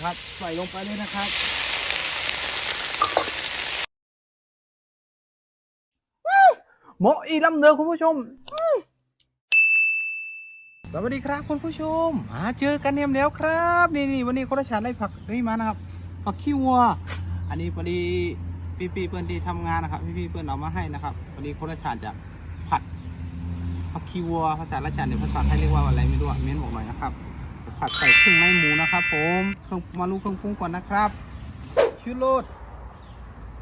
ครับ ใส่ลงไปเลยนะครับ หมออีลำเนือคุณผู้ชม สวัสดีครับคุณผู้ชมมาเจอกันเนียมแล้วครับ นี่นี่วันนี้คนละชาติได้ผักนี่มานะครับผักขี้วัว อันนี้พอดีพี่พี่ๆเพื่อนที่ทำงานนะครับ พี่พี่ๆเพื่อนเอามาให้นะครับพอดีคนละชาติจะผัดผักขี้วัวภาษาละชาติในภาษาไทยเรียกว่าอะไรไม่รู้อะเม้นบอกหน่อยนะครับ ผัดใส่เครื่องในหมูนะครับ ผมเครื่องมาลูกเครื่องปรุงก่อนนะครับชูรส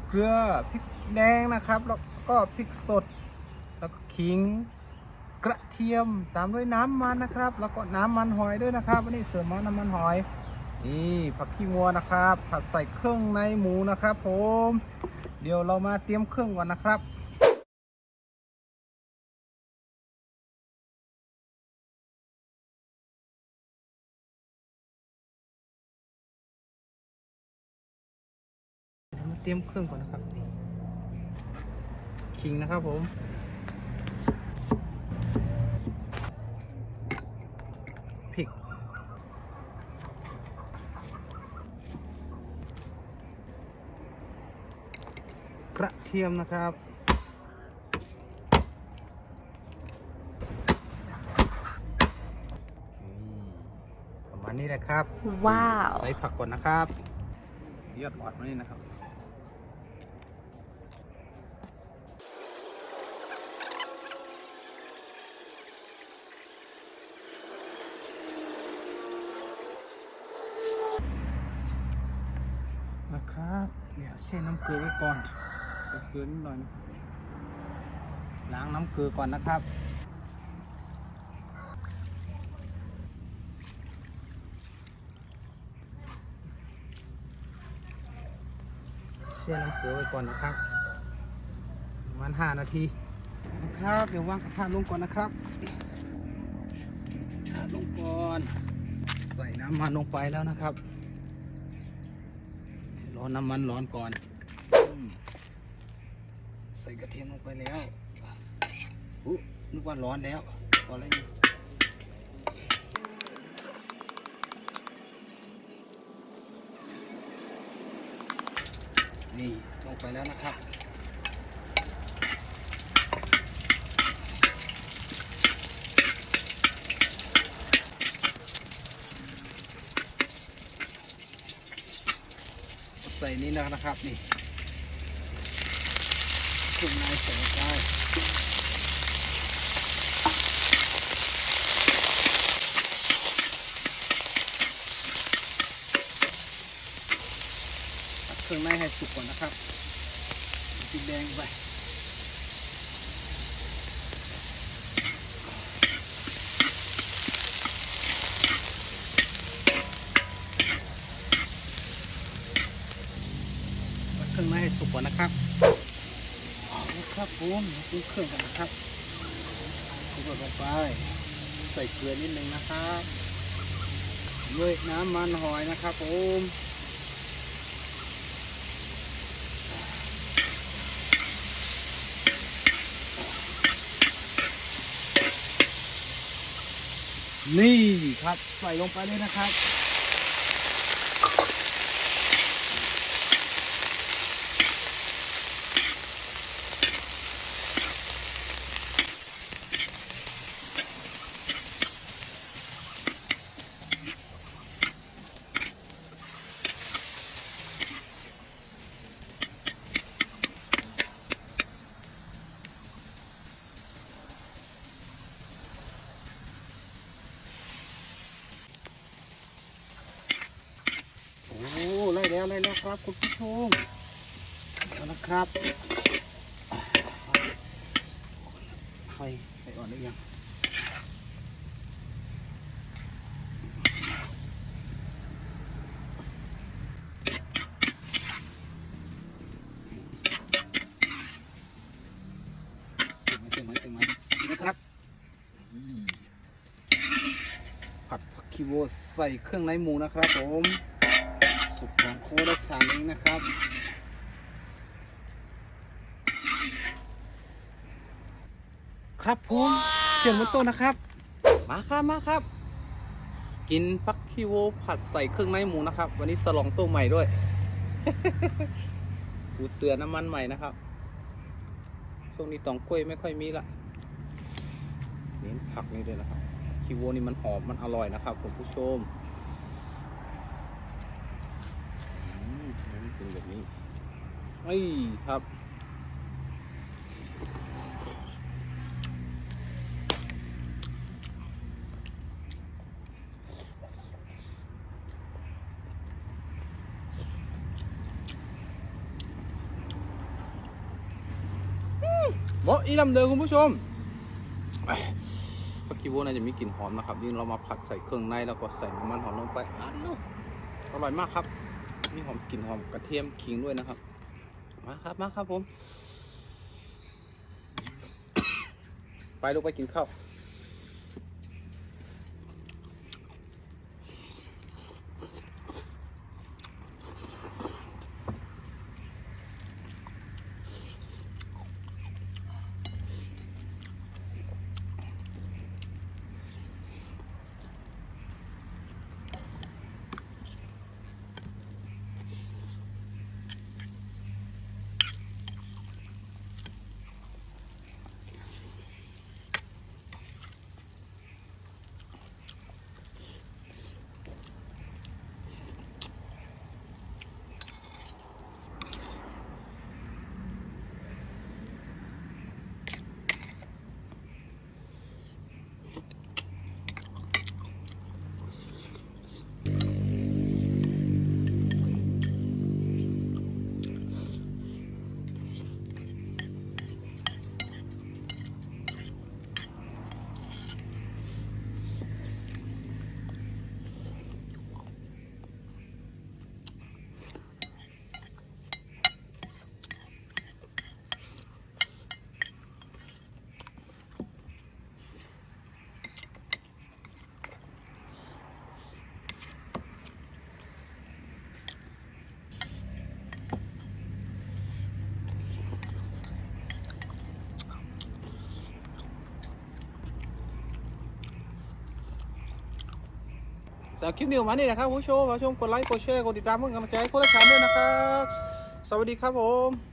เกลือพริกแดงนะครับ แล้วก็พริกสด แล้วก็ขิงกระเทียมตามด้วยน้ำมันนะครับ แล้วก็น้ำมันหอยด้วยนะครับวันนี้เสริมมาน้ำมันหอยนี่ผักขี้งัวนะครับ ผัดใส่เครื่องในหมูนะครับ ผม เดี๋ยวเรามาเตรียมเครื่องก่อนนะครับ เตรียมเครื่องก่อนนะครับนี่ขิงนะครับผมพริกกระเทียมนะครับอืมประมาณนี้แหละครับ ว้าว ใส่ผักก่อนนะครับยอดหอดมานี่นะครับ นะครับเดี๋ยแช่น้ำเกลือไว้ก่อนใส่เกลือนิดหน่อยล้างน้ำเกลือก่อนนะครับแช่น้ำเกลือไว้ก่อนนะครับประมาณห้านาทีนะครับเดี๋ยววางกระทะลงก่อนนะครับกระทะลงก่อน ใส่น้ำมันลงไปแล้วนะครับ ร้อนน้ำมันร้อนก่อนอใส่กระเทียมลงไปแล้วอุ้นึกว่าร้อนแล้วพอแล้วนี่ลงไปแล้วนะครับ ใส่นี้นะครับนี่เครื่องใส่ไปตัดเครื่องในให้สุกก่อนนะครับสีแดงไปตัดเครื่องในให้ สุกก่อนนะครับเอาละครับผมปรุงเครื่องกันนะครับคลุกลงไป ใส่เกลือนิดนึงนะครับด้วยน้ำมันหอยนะครับผมนี่ครับใส่ลงไปเลยนะครับ โอ้ไล่ แล้วครับคุณผู้ชมเอาละครับไฟไฟอ่อนหรือยังเสียงมเสียงมเสียงไหมนะครับผัดผักคีโวใส่เครื่องในหมูนะครับผม สุดของโคดัชชานี้นะครับครับผมเจิญบนโต๊ะนะครับ มาครับมาครับ กินพักคิโวผัดใส่เครื่องในหมูนะครับ วันนี้สลองตัวใหม่ด้วยปูเสือน้ำมันใหม่นะครับ ช่วงนี้ตองกล้วยไม่ค่อยมีละเน้นผักนี่ด้วยนะครับคิโวนี่มันหอมมันอร่อยนะครับคุณผู้ชมอืมนี่เป็นแบบนี้ ไอ้ยครับบอกอีลำเดิมคุณผู้ชมปลาคิโวน่าจะมีกลิ่นหอมนะครับยิ่เรามาผัดใส่เครื่องในแล้วก็ใส่น้ำมันหอมลงไปอร่อยมากครับ มีหอมกลิ่นหอมกระเทียมขิงด้วยนะครับ มาครับมาครับผม ไปลูกไปกินข้าว สำหรับคลิปนี้มานี่นะครับผู้ชมผู้ชมกดไลค์กดแชร์กดติดตามเพื่อนกำลังใจให้โค้ชชานด้วยนะครับ สวัสดีครับผม